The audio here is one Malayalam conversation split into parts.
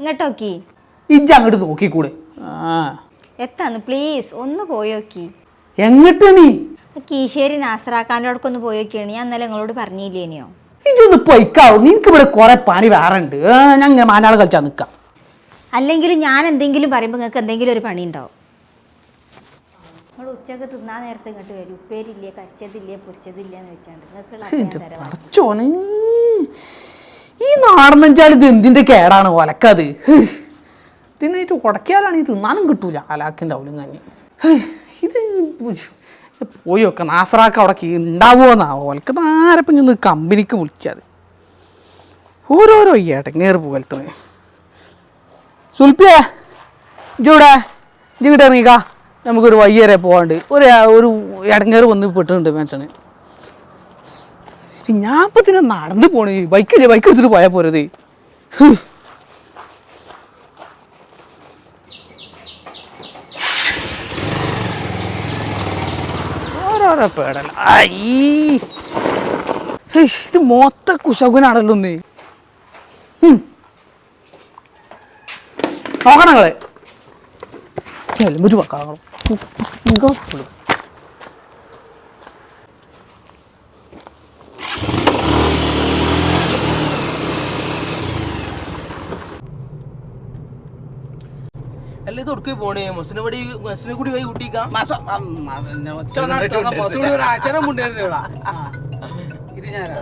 ഇങ്ങോട്ടോക്കി. ഇജ്ജ് അങ്ങോട്ട് നോക്കിക്കൂടെ? എത്താന്ന് പ്ലീസ് ഒന്ന് പോയോക്കി. എങ്ങട്ട് നീ? കീശേരി നാസറാക്കാന്റെ ഒന്ന് പോയോക്കിയാണ്. ഞാൻ ഇന്നലെ നിങ്ങളോട് പറഞ്ഞില്ലേനിയോ? ഇതൊന്ന് പൊയ്ക്കാവൂ. നിനക്ക് ഇവിടെ കുറെ പണി വേറെ ഉണ്ട് ഞാൻ ഇങ്ങനെ മാനാൾ കളിച്ചാൽ നിൽക്കാം അല്ലെങ്കിൽ ഞാൻ എന്തെങ്കിലും പറയുമ്പോൾ നിങ്ങൾക്ക് എന്തെങ്കിലും ഒരു പണി ഉണ്ടാവും നിങ്ങൾ ഉച്ചയ്ക്ക് തിന്നാൻ നേരത്തെ ഇങ്ങോട്ട് വരും. ഉപ്പേരില്ലേ കരിച്ചതില്ലേ പൊരിച്ചതില്ലേ എന്ന് വെച്ചാണ്ട്. നിങ്ങൾക്ക് പടച്ചോന്. ഈ നാടനഞ്ചാൽ ഇത് എന്തിന്റെ കേടാണ്? ഒലക്കത്. ഇതിനായിട്ട് ഉടക്കിയാലാണെങ്കിൽ തിന്നാനും കിട്ടൂല. അലാക്കിന്റെ അവലും കഞ്ഞി. ഇത് പോയി ഒക്കെ നാസറാക്ക അവിടെ ഉണ്ടാവുമെന്നാ ഓൽക്ക് നാരപ്പം നിന്ന് കമ്പനിക്ക് വിളിക്കാതെ. ഓരോരോ ഇടങ്ങേറ് പോലത്തെ സുൽപ്പിയേ ഇജൂടെ ജീവിടെ ഇറങ്ങിക്കാ. നമുക്കൊരു വയ്യേരെ പോകാണ്ട് ഒരു ഒരു ഇടങ്ങേർ വന്ന് പെട്ടിട്ടുണ്ട് മനസ്സിന് ഞാൻ ഇപ്പൊ തന്നെ നടന്നു പോണേ. ബൈക്കില്ലേ ബൈക്ക് എടുത്തിട്ട് പോയാ പോരത്. ഇത് മൊത്ത കുശകുനാണല്ലോ ഒന്ന് നോക്കണങ്ങളെ നോക്കണം നിങ്ങളെ. ഹെൽമെറ്റ് വെക്കണം അല്ല ഇത് ഒടുക്കേ പോണേ. മസിനെ പടി മസിനെ കൂടി പോയി കൂട്ടിക്കാം ഇത് ഞാനാ.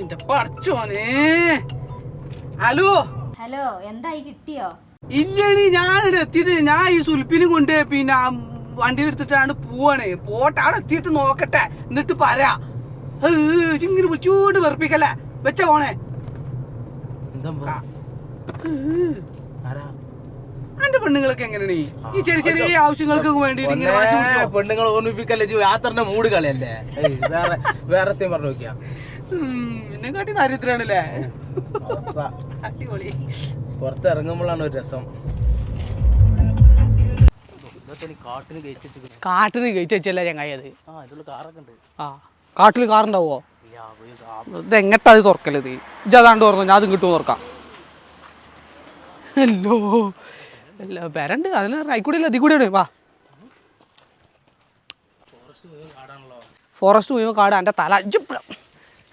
എന്റെ പടച്ചോനെ ഹലോ? ഹലോ എന്തായി കിട്ടിയോ? ഇല്ലണി ഞാനിവിടെ എത്തിയിട്ട് ഞാൻ ഈ സുൽപ്പിനും കൊണ്ട് പിന്നെ ആ വണ്ടി എടുത്തിട്ടാണ് പോവാണ്. പോട്ടെ അവിടെ എത്തിയിട്ട് നോക്കട്ടെ. എന്നിട്ട് പറയാ. ഇങ്ങനെ വിളിച്ചോണ്ട് വെറുപ്പിക്കല്ലേ. വെച്ച പോണേ എന്താ? എന്റെ പെണ്ണുങ്ങളൊക്കെ എങ്ങനെയാണ്? ഈ? ഈ ചെറിയ ചെറിയ ആവശ്യങ്ങൾക്ക് വേണ്ടിയിട്ട് ഇങ്ങനെ വാശി പിടിച്ചോ? പെണ്ണുങ്ങളെ ഓർമ്മിപ്പിക്കല്ലേ ജോ യാത്രന്റെ മൂട് കളിയല്ലേ? ഏയ്, വേറെ വേറെ പറഞ്ഞു നോക്കിയാ. ഉം, എന്നെ കാട്ടി ദാരിദ്ര്യാണല്ലേ അവസ്ഥ. അടിപൊളി. പുറത്തിറങ്ങുമ്പോഴാണ് ഒരു രസം. കാട്ടിന് കഴിച്ചിട്ട് കാട്ടിന് ഗേറ്റ് വെച്ചല്ല ചങ്ങായി അത്? ആ കാറൊക്കെ ഉണ്ട്. ആ കാട്ടിൽ കാറുണ്ടാവോ ഇല്ല, പോയി കാ- ഇത് എങ്ങട്ടാ അത് തുറക്കലത് ഇജാതാണ്ട് തുറന്നു ഞാൻ അത് ഇങ്ങോട്ട് തുറക്കാം ഹലോ അല്ല വരണ്ട്. അതിന് റൈക്കൂടിയല്ല അതി കൂടിയാണ്. വാ. ഫോറസ്റ്റ് മുഴുവൻ കാട് എന്റെ തല. ഇജ്ജ്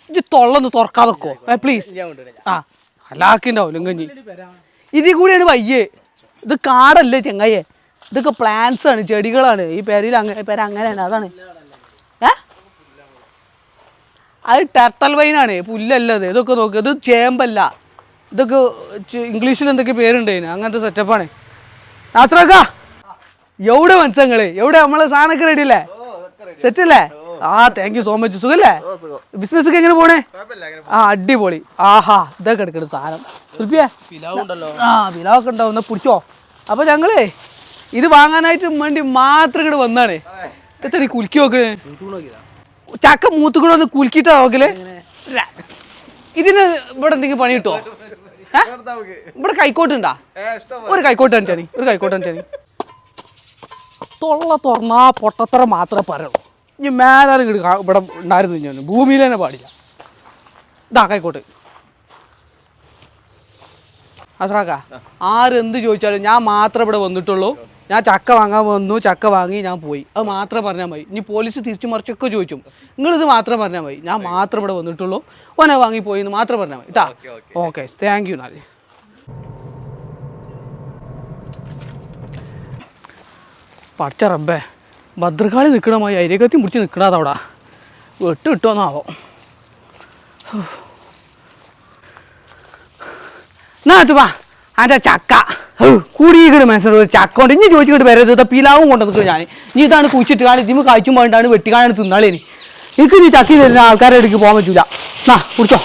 ഇജ്ജ് തൊള്ളൊന്ന് തുറക്കാതൊക്കോ ഏ പ്ലീസ്. ആ അലാക്കിണ്ടാവും കഞ്ഞി ഇതിൽ കൂടിയാണ് വയ്യേ. ഇത് കാടല്ലേ ചെങ്ങയ്യേ? ഇതൊക്കെ പ്ലാന്റ്സ് ആണ് ചെടികളാണ്. ഈ പേരിൽ അങ്ങനെ പേര് അങ്ങനെയാണ്. അതാണ്. ഏ? അത് ടർട്ടൽ വൈനാണ് പുല്ലല്ല ഇത് ഇതൊക്കെ നോക്ക്. ഇത് ചേമ്പല്ല. ഇതൊക്കെ ഇംഗ്ലീഷിൽ എന്തൊക്കെ പേരുണ്ട് അങ്ങനത്തെ സെറ്റപ്പാണ് നാസറാക്ക. എവിടെ മനസ്സങ്ങൾ എവിടെ നമ്മളെ സാധനമൊക്കെ റെഡി അല്ലേ സെറ്റ് അല്ലേ ആ താങ്ക് യു സോ മച്ച് സുഖല്ലേ? ബിസിനസ് ഒക്കെ എങ്ങനെ പോണേ? ആ അടിപൊളി. ആഹാ ഇതൊക്കെ എടുക്കണം സാധനം. സുൽപ്പിയേ ആ പിലാവൊക്കെ ഉണ്ടാവും എന്നാ പിടിച്ചോ അപ്പൊ ഞങ്ങളേ ഇത് വാങ്ങാനായിട്ട് വേണ്ടി മാത്രം ഇങ്ങോട്ട് വന്നാണ്. എത്ര കുലുക്കി നോക്കണേ? ചക്ക മൂത്തുകൂടെ ഒന്ന് കുലുക്കിട്ടാ നോക്കൽ? ഇതിന് ഇവിടെ എന്തെങ്കിലും പണി കിട്ടോ? ഏ? ഇവിടെ കൈക്കോട്ടുണ്ടാ ഒരു കൈക്കോട്ട് കാണിച്ചാണി ഒരു കൈക്കോട്ട് കാണിച്ചാണി തൊള്ള തുറന്നാ പൊട്ടത്തറ മാത്രമേ പറയുള്ളൂ ഇനി കാ- ഇവിടെ ഉണ്ടായിരുന്നു ഞാൻ ഭൂമിയിൽ തന്നെ പാടില്ല. ഇതാ കൈക്കോട്ട്. അസ്രാക്ക ആരെന്ത് ചോദിച്ചാലും ഞാൻ മാത്രമേ ഇവിടെ വന്നിട്ടുള്ളൂ. ഞാൻ ചക്ക വാങ്ങാൻ വന്നു ചക്ക വാങ്ങി ഞാൻ പോയി. അത് മാത്രം പറഞ്ഞാൽ മതി. ഇനി പോലീസ് തിരിച്ചു മറിച്ചൊക്കെ ചോദിച്ചു നിങ്ങളിത് മാത്രം പറഞ്ഞാൽ മതി. ഞാൻ മാത്രം ഇവിടെ വന്നിട്ടുള്ളൂ. ഓനെ വാങ്ങി പോയി എന്ന് മാത്രം പറഞ്ഞാൽ മതി. കേട്ടാ ഓക്കെ താങ്ക് യു എന്നാൽ പഠിച്ച റബ്ബേ ഭദ്രകാളി നിൽക്കണമായി അരികത്തി മുടിച്ച് നിൽക്കണതവിടെ വെട്ട് കിട്ടുമെന്നാവോ നാത്തുവാ അന്റെ ചക്ക? കുടിയിട്ട് മനസ്സിലൊരു ഒരു ചക്ക കൊണ്ട്. ഇനി ചോദിച്ചിട്ട് വരരുത് പിലാവും കൊണ്ടു നിൽക്കും ഞാൻ ഇനി ഇതാണ് കുഴിച്ചിട്ട് കാണി. ഇതിമ കഴിച്ചും വേണ്ടാണ് വെട്ടിക്കാനാണ് തിന്നാളേനി എനിക്ക് ഇനി ചക്കി തരുന്ന ആൾക്കാരെ അടുക്ക് പോകാൻ പറ്റൂല. നാ കുടിച്ചോ.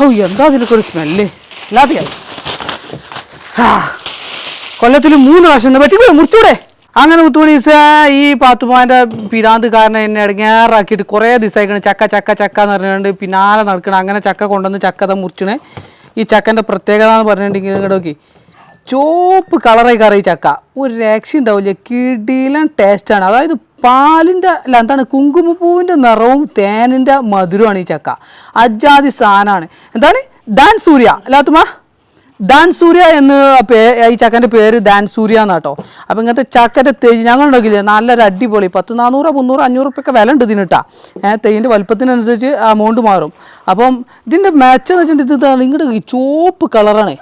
ഓ എന്താ അതിനൊക്കെ ഒരു സ്മെല്ല്? ഇല്ലാത്ത കൊല്ലത്തിൽ മൂന്ന് പ്രാവശ്യം പറ്റിക്കൂടെ മുറിച്ചൂടെ. അങ്ങനെ മുത്തുമണീസ ഈ പാത്തുമാന്റെ പിരാന്ത് കാരണം എന്നെ ഇടങ്ങേറാക്കിയിട്ട് കുറേ ദിവസമായിക്കണ് ചക്ക ചക്ക ചക്ക എന്ന് പറഞ്ഞുകൊണ്ട് പിന്നാലെ നടക്കണം. അങ്ങനെ ചക്ക കൊണ്ടുവന്ന് ചക്കത മുറിച്ചണേ. ഈ ചക്കന്റെ പ്രത്യേകത എന്ന് പറഞ്ഞിട്ടുണ്ടെങ്കിൽ ഇങ്ങോട്ട് നോക്കി. ചോപ്പ് കളറായി കറി ചക്ക. ഒരു രക്ഷ ഉണ്ടാവില്ല. കിടിലൻ ടേസ്റ്റാണ് അതായത് പാലിന്റെ അല്ല എന്താണ് കുങ്കുമപ്പൂവിന്റെ നിറവും തേനിന്റെ മധുരമാണ് ഈ ചക്ക. അജാതി സാധനമാണ്. എന്താണ്? ദാൻ സൂര്യ. അല്ലാത്തുമ്മ ഡാൻ സൂര്യ എന്ന് ഈ ചക്കന്റെ പേര് ദാൻ സൂര്യ എന്നാട്ടോ. അപ്പം ഇങ്ങനത്തെ ചക്കന്റെ തേജ് ഞങ്ങൾ നല്ലൊരു അടിപൊളി പത്ത് നാനൂറ് മുന്നൂറ് അഞ്ഞൂറ് ഉറുപ്പൊക്കെ വില ഉണ്ട് ഇതിനിട്ടാ ഏഹ് തേയിന്റെ വലുപ്പത്തിനനുസരിച്ച് അമൗണ്ട് മാറും. അപ്പം ഇതിന്റെ മെച്ചം എന്ന് വെച്ചിട്ടുണ്ടെങ്കിൽ ഇത് നിങ്ങളുടെ ഈ ചോപ്പ് കളറാണ്.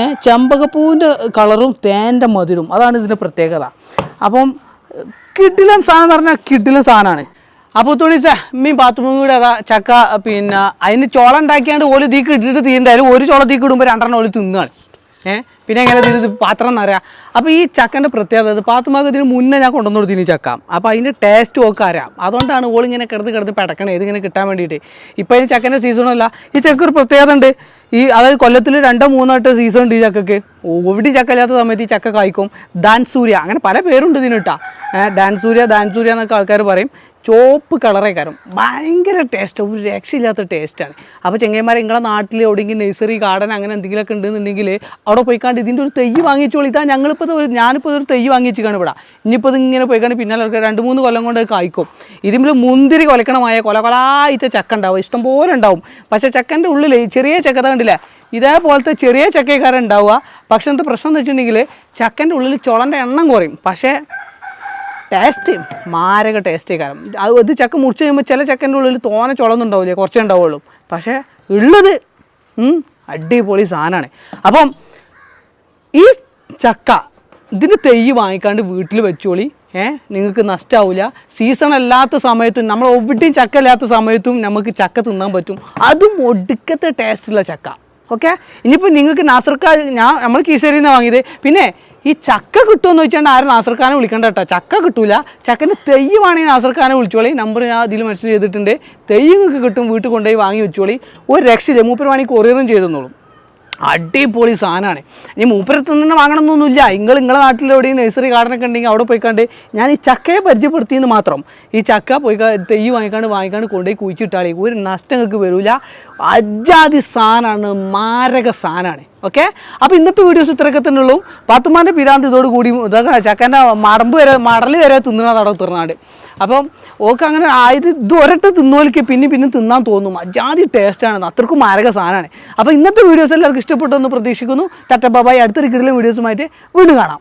ഏഹ് ചെമ്പകപ്പൂവിന്റെ കളറും തേന്റെ മധുരും അതാണ് ഇതിന്റെ പ്രത്യേകത. അപ്പം കിഡിലൻ സാധനം എന്ന് പറഞ്ഞാൽ കിഡിലൻ സാധനമാണ്. അപ്പോൾ തുണിച്ച മീൻ ബാത്റൂമും കൂടെ അതാ ചക്ക പിന്നെ അതിന് ചോള ഉണ്ടാക്കിയാണ്ട് ഓൽ തീക്ക് ഇട്ടിട്ട് തീണ്ടായാലും ഒരു ചോള തീക്ക് ഇടുമ്പോൾ രണ്ടെണ്ണം ഓൽ തിന്നാണ്. ഏഹ് പിന്നെ എങ്ങനെ ഇത് പാത്രം എന്നറിയാം അപ്പോൾ ഈ ചക്കന്റെ പ്രത്യേകത പാത്രമാക്ക് ഇതിന് മുന്നേ ഞാൻ കൊണ്ടുവന്നു കൊടുത്തു ഇനി ചക്ക. അപ്പോൾ അതിന്റെ ടേസ്റ്റ് ഒക്കെ അറിയാം അതുകൊണ്ടാണ് ഓൾ ഇങ്ങനെ കിടന്ന് കിടന്ന് പിടക്കണേ. ഇതിങ്ങനെ കിട്ടാൻ വേണ്ടിയിട്ട്. ഇപ്പോൾ അതിന് ചക്കന്റെ സീസണല്ല ഈ ചക്ക ഒരു പ്രത്യേകത ഉണ്ട്. ഈ അതായത് കൊല്ലത്തിൽ രണ്ടോ മൂന്നോ എട്ട് സീസൺ ഉണ്ട് ഈ ചക്കക്ക്. എവിടെയും ചക്ക ഇല്ലാത്ത സമയത്ത് ഈ ചക്ക കായ്ക്കും ദാൻ സൂര്യ അങ്ങനെ പല പേരുണ്ട് ഇതിന് കേട്ടാ. ഡാൻ സൂര്യ ദാൻ സൂര്യ എന്നൊക്കെ ആൾക്കാർ പറയും. ചോപ്പ് കളറേ കാരണം ഭയങ്കര ടേസ്റ്റ് ഒരു രക്ഷയില്ലാത്ത ടേസ്റ്റാണ് അപ്പോൾ ചെങ്ങന്മാരെ നിങ്ങളെ നാട്ടിൽ എവിടെയെങ്കിലും നഴ്സറി ഗാർഡൻ അങ്ങനെ എന്തെങ്കിലുമൊക്കെ ഉണ്ടെന്നുണ്ടെങ്കിൽ അവിടെ പോയിക്കാണ്ട് ഇതിന്റെ ഒരു തെയ്യ് വാങ്ങിച്ചോളി. ഇതാ ഞങ്ങളിപ്പോൾ ഒരു ഞാനിപ്പോൾ ഒരു തെയ്യ് വാങ്ങിച്ചിരിക്കുകയാണ് ഇവിടെ. ഇനിയിപ്പോൾ ഇത് ഇങ്ങനെ പോയിക്കാണ്ട് പിന്നാലെ രണ്ട് മൂന്ന് കൊല്ലം കൊണ്ട് കായ്ക്കും. ഇതിൽ മുന്തിരി കൊലക്കണമായ കൊല കൊലായിട്ട് ചക്ക ഉണ്ടാവും. ഇഷ്ടം പോലെ ഉണ്ടാവും. പക്ഷേ ചക്കന്റെ ഉള്ളിൽ ചെറിയ ചക്കത കണ്ടില്ലേ? ഇതേപോലത്തെ ചെറിയ ചക്കക്കാരുണ്ടാവുക പക്ഷേ എന്താ പ്രശ്നം എന്ന് വെച്ചിട്ടുണ്ടെങ്കിൽ ചക്കന്റെ ഉള്ളിൽ ചുളന്റെ എണ്ണം കുറയും. പക്ഷേ ടേസ്റ്റ് മാരക ടേസ്റ്റ് കാരണം. അത് ചക്ക മുറിച്ച് കഴിയുമ്പോൾ ചില ചക്കന്റെ ഉള്ളിൽ തോനെ ചുളന്നുണ്ടാവില്ലേ കുറച്ചേ ഉണ്ടാവുള്ളൂ. പക്ഷേ ഉള്ളത് അടിപൊളി സാധനമാണ് അപ്പം ഈ ചക്ക ഇതിന് തെയ്യ് വാങ്ങിക്കാണ്ട് വീട്ടിൽ വെച്ചോളി. ഏഹ് നിങ്ങൾക്ക് നഷ്ടാവില്ല സീസൺ അല്ലാത്ത സമയത്തും നമ്മൾ എവിടെയും ചക്ക ഇല്ലാത്ത സമയത്തും നമുക്ക് ചക്ക തിന്നാൻ പറ്റും. അതും ഒടുക്കത്തെ ടേസ്റ്റുള്ള ചക്ക. ഓക്കെ ഇനിയിപ്പോൾ നിങ്ങൾക്ക് നാസർക്ക ഞാൻ നമ്മൾ കീശേരിയിൽ വാങ്ങിയത്. പിന്നെ ഈ ചക്ക കിട്ടുമെന്ന് വെച്ചാൽ ആരും നാസർഖാനെ വിളിക്കണ്ട കേട്ടോ. ചക്ക കിട്ടൂല. ചക്കന് തെയ്യമാണെങ്കിൽ നാസർഖാനെ വിളിച്ചോളി. നമ്പർ ഞാൻ ഇതിൽ മെൻഷൻ ചെയ്തിട്ടുണ്ട്. തെയ്യങ്ങൾക്ക് കിട്ടും വീട്ടിൽ കൊണ്ടുപോയി വാങ്ങി വെച്ചോളി. ഒരു രക്ഷയില്ല. മൂപ്പര് വേണമെങ്കിൽ കൊറിയറും ചെയ്തെന്നോളും അടിപൊളി സാധനമാണ് ഇനി മൂപ്പരത്ത് നിന്ന് വാങ്ങണമെന്നൊന്നുമില്ല നിങ്ങൾ നിങ്ങളെ നാട്ടിൽ എവിടെയും നഴ്സറി ഗാർഡനൊക്കെ ഉണ്ടെങ്കിൽ അവിടെ പോയിക്കാണ്ട് ഞാൻ ഈ ചക്കയെ പരിചയപ്പെടുത്തിയെന്ന് മാത്രം. ഈ ചക്ക പോയി തെയ്യ് വാങ്ങിക്കാണ്ട് വാങ്ങിക്കാണ്ട് കൊണ്ടുപോയി കുഴിച്ചിട്ടാളി ഒരു നഷ്ടം നിങ്ങൾക്ക് വരില്ല അജാതി സാധനമാണ് മാരക സാധനമാണ് ഓക്കെ? അപ്പോൾ ഇന്നത്തെ വീഡിയോസ് ഇത്രയൊക്കെ തന്നെ ഉള്ളൂ. പാത്തുമാന്റെ പിരാന്ത് ഇതോടുകൂടി ഇതൊക്കെ ചക്കന്റെ വരെ മടൽ വരെ തിന്നണതാണ് തിറനാട് അപ്പം ഓക്ക് അങ്ങനെ ആയത് ഇത് ഒരട്ട തിന്നോലിക്ക് പിന്നെ പിന്നെ തിന്നാൻ തോന്നും. അജാതി ടേസ്റ്റാണ് അത്രക്കും മാരക സാധനമാണ്. അപ്പോൾ ഇന്നത്തെ വീഡിയോസ് എല്ലാവർക്കും ഇഷ്ടപ്പെട്ടു എന്ന് പ്രതീക്ഷിക്കുന്നു. തട്ട ബാബായി അടുത്തൊരു കിടലും വീഡിയോസുമായിട്ട് വീണ്ടും കാണാം.